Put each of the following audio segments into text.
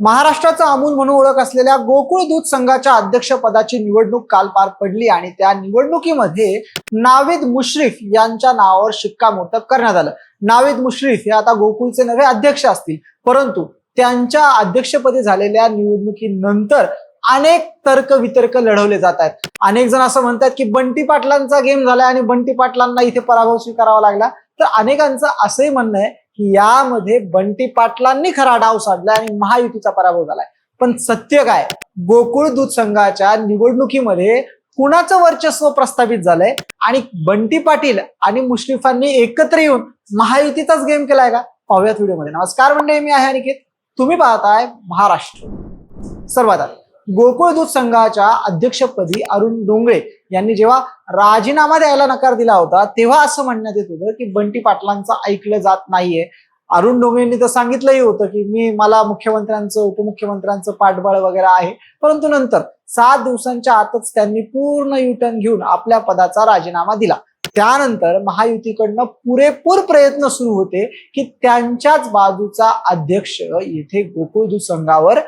महाराष्ट्राचा अमूल म्हणून ओळख असलेल्या गोकुळ दूध संघाच्या अध्यक्षपदाची निवडणूक काल पार पडली आणि त्या निवडणुकीमध्ये नावेद मुश्रीफ यांच्या नावावर शिक्कामोर्तब करण्यात आलं. नावेद मुश्रीफ हे आता गोकुळचे नवे अध्यक्ष असतील परंतु त्यांच्या अध्यक्षपदी झालेल्या निवडणुकीनंतर अनेक तर्क वितर्क लढवले जात आहेत. अनेक जण असं म्हणतात की बंटी पाटलांचा गेम झालाय आणि बंटी पाटलांना इथे पराभव स्वीकारावा लागला. तर अनेकांचं असंही म्हणणं आहे की यामध्ये बंटी पाटलांनी खरा डाव साधलाय आणि महायुतीचा पराभव झालाय. पण सत्य काय? गोकुळ दूध संघाच्या निवडणुकीमध्ये कुणाचं वर्चस्व प्रस्थापित झालंय? आणि बंटी पाटील आणि मुश्रीफांनी एकत्र येऊन महायुतीचाच गेम केलाय का? पाहूयात व्हिडिओमध्ये नमस्कार म्हणजे मी आहे अनिकेत. तुम्ही पाहताय महाराष्ट्र. सर्वात आधी. गोकुळ दूध संघाच्या अध्यक्षपदी अरुण डोंगळे यांनी जेव्हा राजीनामा द्यायला नकार दिला होता तेव्हा असं म्हणण्यात येत होतं की बंटी पाटलांचं ऐकलं जात नाहीये. अरुण डोंगरेंनी तर सांगितलंही होतं की मी मला मुख्यमंत्र्यांचं उपमुख्यमंत्र्यांचं पाठबळ वगैरे आहे. परंतु नंतर सात दिवसांच्या आतच त्यांनी पूर्ण युटर्न घेऊन आपल्या पदाचा राजीनामा दिला. त्यानंतर महायुतीकडनं पुरेपूर प्रयत्न सुरू होते की त्यांच्याच बाजूचा अध्यक्ष येथे गोकुळ दूध संघावर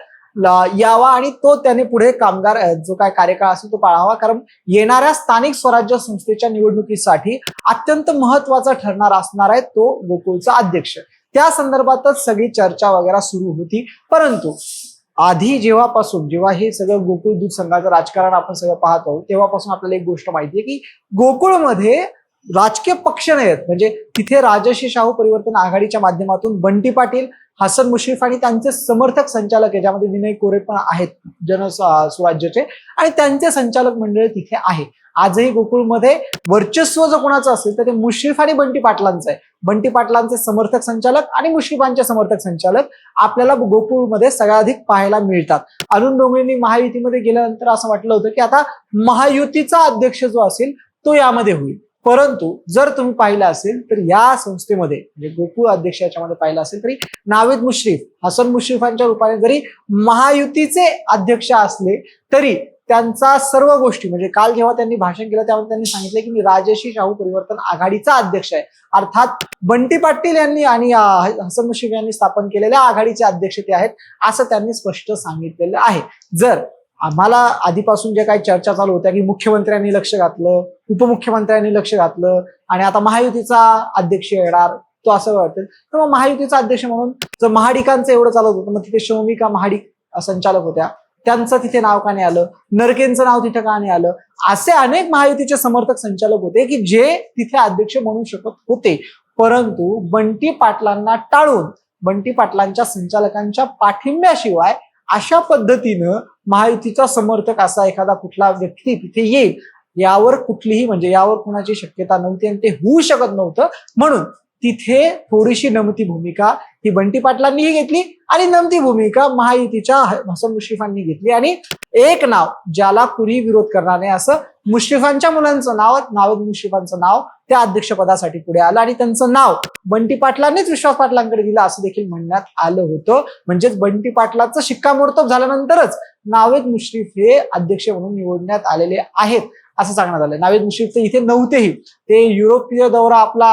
यावा आणि तो त्याने पुढे कामगार जो काय कार्यकाळ असेल तो पाळावा. कारण येणाऱ्या स्थानिक स्वराज्य संस्थेच्या निवडणुकीसाठी अत्यंत महत्त्वाचा ठरणार असणार आहे तो गोकुळचा अध्यक्ष. त्या संदर्भातच सगळी चर्चा वगैरे सुरू होती. परंतु आधी जेव्हापासून जेव्हा हे सगळं गोकुळ दूध संघाचं राजकारण आपण सगळं पाहतो तेव्हापासून आपल्याला एक गोष्ट माहिती आहे की गोकुळमध्ये राजकीय पक्ष नाही आहेत म्हणजे तिथे राजश्री शाहू परिवर्तन आघाडीच्या माध्यमातून बंटी पाटील हसन मुश्रीफ आणि त्यांचे समर्थक संचालक आहे ज्यामध्ये विनय कोरे पण आहेत जन स्वराज्याचे. आणि त्यांचे संचालक मंडळ तिथे आहे. आजही गोकुळमध्ये वर्चस्व जर कोणाचं असेल तर ते मुश्रीफ आणि बंटी पाटलांचं आहे. बंटी पाटलांचे समर्थक संचालक आणि मुश्रीफांचे समर्थक संचालक आपल्याला गोकुळमध्ये सगळ्याधिक पाहायला मिळतात. अरुण डोंगरेंनी महायुतीमध्ये गेल्यानंतर असं वाटलं होतं की आता महायुतीचा अध्यक्ष जो असेल तो यामध्ये होईल. परंतु जर तुम्ही पाहिलं असेल तर या संस्थेमध्ये म्हणजे गोकुळ अध्यक्ष याच्यामध्ये पाहिलं असेल तरी नावेद मुश्रीफ हसन मुश्रीफांच्या रूपाने जरी महायुतीचे अध्यक्ष असले तरी त्यांचा सर्व गोष्टी म्हणजे काल जेव्हा त्यांनी भाषण केलं त्यामध्ये त्यांनी सांगितलं की मी राजेशी शाहू परिवर्तन आघाडीचा अध्यक्ष आहे. अर्थात बंटी पाटील यांनी आणि हसन मुश्रीफ यांनी स्थापन केलेल्या आघाडीचे अध्यक्ष ते आहेत असं त्यांनी स्पष्ट सांगितलेलं आहे. जर आम्हाला आधीपासून जे काही चर्चा चालू होत्या की मुख्यमंत्र्यांनी लक्ष घातलं उपमुख्यमंत्र्यांनी लक्ष घातलं आणि आता महायुतीचा अध्यक्ष येणार तो असं वाटतं. तर मग महायुतीचा अध्यक्ष म्हणून जर महाडिकांचं एवढं चालत होतं मग तिथे शौमिका महाडिक संचालक होत्या. त्यांचं तिथे नाव का नाही आलं? नरकेंचं नाव तिथे का नाही आलं? असे अनेक महायुतीचे समर्थक संचालक होते की जे तिथे अध्यक्ष म्हणू शकत होते. परंतु बंटी पाटलांना टाळून बंटी पाटलांच्या संचालकांच्या पाठिंब्याशिवाय अशा पद्धतीनं महायुतीचा समर्थक असा एखादा कुठला व्यक्ती तिथे येईल यावर कुठलीही म्हणजे यावर कुणाची शक्यता नव्हती आणि ते होऊ शकत नव्हतं. म्हणून तिथे थोडीशी नमती भूमिका ही बंटी पाटलांनीही घेतली आणि नमती भूमिका महायुतीच्या हसन मुश्रीफांनी घेतली. आणि एक नाव ज्याला कुणी विरोध करणार नाही. असं मुश्रीफांच्या मुलांचं नाव नावद मुश्रीफांचं नाव त्या अध्यक्षपदासाठी पुढे आलं आणि त्यांचं नाव बंटी पाटलांनीच विश्वास पाटलांकडे दिलं असं देखील म्हणण्यात आलं होतं. म्हणजेच बंटी पाटलाचं शिक्कामोर्तब झाल्यानंतरच नावेद मुश्रीफ हे अध्यक्ष म्हणून निवडण्यात आलेले आहेत. असं सांगण्यात आलं नावेद मुश्रीफ तर इथे नव्हतेही. ते युरोपीय दौरा आपला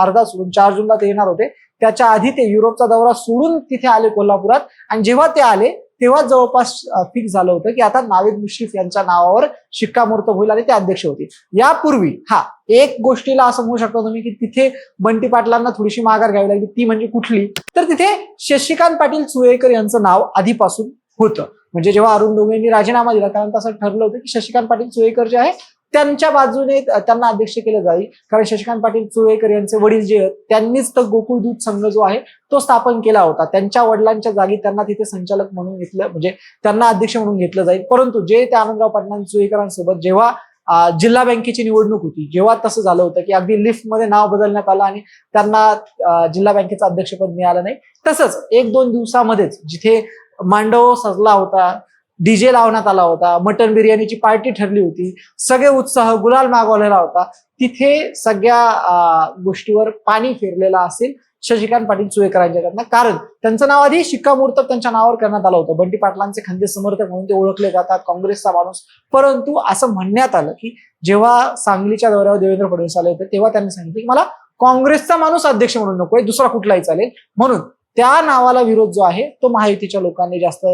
अर्धा सोडून चार जूनला ते येणार होते. त्याच्या आधी ते युरोपचा दौरा सोडून तिथे आले कोल्हापुरात. आणि जेव्हा ते आले तेव्हा जवळपास फिक्स झालं होतं की आता नावेद मुश्रीफ यांच्या नावावर शिक्कामोर्तब होईल आणि ते अध्यक्ष होतील. यापूर्वी हा एक गोष्टीला असं म्हणू शकता तुम्ही की तिथे बंटी पाटलांना थोडीशी माघार घ्यावी लागली. ती म्हणजे कुठली? तर तिथे शशिकांत पाटील सुळेकर यांचं नाव आधीपासून होतं. म्हणजे जेव्हा अरुण डोंगरेंनी राजीनामा दिला त्यानंतर असं ठरलं होतं की शशिकांत पाटील सुळेकर जे आहे त्यांच्या बाजूने त्यांना अध्यक्ष केलं जाईल. कारण शशिकांत पाटील चुळेकर यांचे वडील जे आहेत त्यांनीच तर गोकुळ दूध संघ जो आहे तो स्थापन केला होता. त्यांच्या वडिलांच्या जागी त्यांना तिथे संचालक म्हणून घेतलं म्हणजे त्यांना अध्यक्ष म्हणून घेतलं जाईल. परंतु जे त्या आनंदराव पाटलां चुळेकरांसोबत जेव्हा जिल्हा बँकेची निवडणूक होती जेव्हा तसं झालं होतं की अगदी लिफ्टमध्ये नाव बदलण्यात आलं आणि त्यांना जिल्हा बँकेचं अध्यक्षपद मिळालं नाही. तसंच एक दोन दिवसामध्येच जिथे मांडव सजला होता डीजे लावण्यात आला होता मटन बिर्याणीची पार्टी ठरली होती सगळे उत्साह गुलाल मागवलेला होता तिथे सगळ्या गोष्टीवर पाणी फिरलेलं असेल शशिकांत पाटील सुळेकरांच्याकडनं कारण त्यांचं नाव आधी शिक्कामोर्तब त्यांच्या नावावर करण्यात आलं होतं. बंटी पाटलांचे खंदे समर्थक म्हणून ते ओळखले जातात काँग्रेसचा माणूस. परंतु असं म्हणण्यात आलं की जेव्हा सांगलीच्या दौऱ्यावर देवेंद्र फडणवीस आले होते तेव्हा त्यांनी सांगितलं की मला काँग्रेसचा माणूस अध्यक्ष म्हणून नकोय दुसरा कुठलाही चालेल. म्हणून त्या नावाला विरोध जो आहे तो महायुतीच्या लोकांनी जास्त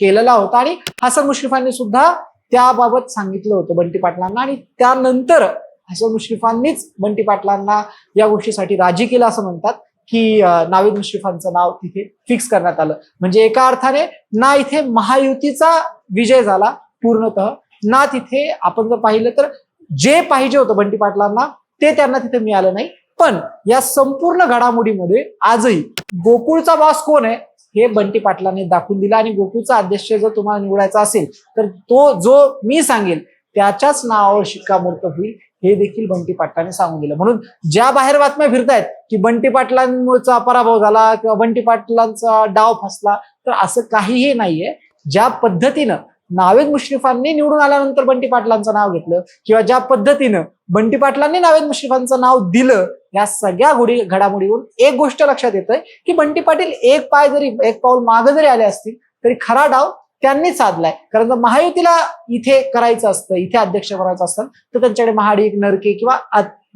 केलेला होता. आणि हसन मुश्रीफांनी सुद्धा त्याबाबत सांगितलं होतं बंटी पाटलांना. आणि त्यानंतर हसन मुश्रीफांनीच बंटी पाटलांना या गोष्टीसाठी राजी केलं असं म्हणतात की नावेद मुश्रीफांचं नाव तिथे फिक्स करण्यात आलं. म्हणजे एका अर्थाने ना इथे महायुतीचा विजय झाला पूर्णतः. ना तिथे आपण जर पाहिलं तर जे पाहिजे होतं बंटी पाटलांना ते त्यांना तिथे मिळालं नाही. पण या संपूर्ण घडामोडीमध्ये आजही गोकुळचा बॉस कोण आहे? हे बंटी पाटलांनी दाखवून दिलं आणि गोकुळचा अध्यक्ष जर तुम्हाला निवडायचा असेल तर तो जो मी सांगेल त्याच्याच नावावर शिक्कामोर्तब होईल हे देखील बंटी पाटलांनी सांगून दिलं. म्हणून ज्या बाहेर बातम्या फिरतायत की बंटी पाटलांचा पराभव झाला किंवा बंटी पाटलांचा डाव फसला तर असं काहीही नाहीये. ज्या पद्धतीनं नावेद मुश्रीफांनी निवडून आल्यानंतर बंटी पाटलांचं नाव घेतलं किंवा ज्या पद्धतीनं बंटी पाटलांनी नावेद मुश्रीफांचं नाव दिलं या सगळ्या घोडी घडामोडीवरून एक गोष्ट लक्षात येतंय की बंटी पाटील एक पाय जरी एक पाऊल मागे जरी आले असतील तरी खरा डाव त्यांनी साधलाय. कारण जर महायुतीला इथे करायचं असतं इथे अध्यक्ष करायचं असतं तर त्यांच्याकडे महाडिक नरके किंवा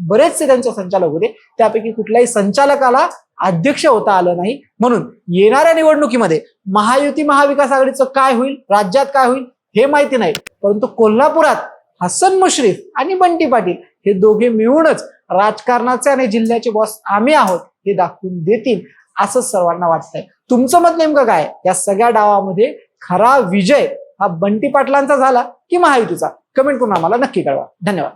बरेचसे त्यांचे संचालक होते. त्यापैकी कुठल्याही संचालकाला अध्यक्ष होता आलं नाही. म्हणून येणाऱ्या निवडणुकीमध्ये महायुती महाविकास आघाडीचं काय होईल? राज्यात काय होईल? हे माहिती नाही. परंतु कोल्हापुरात हसन मुश्रीफ आणि बंटी पाटील हे दोघे मिळूनच राजकारणाचे आणि जिल्ह्याचे बॉस आम्ही आहोत हे दाखवून देतील असं सर्वांना वाटतंय. तुमचं मत नेमकं काय? या सगळ्या डावामध्ये खरा विजय हा बंटी पाटलांचा झाला की महायुतीचा? कमेंट करून आम्हाला नक्की कळवा. धन्यवाद.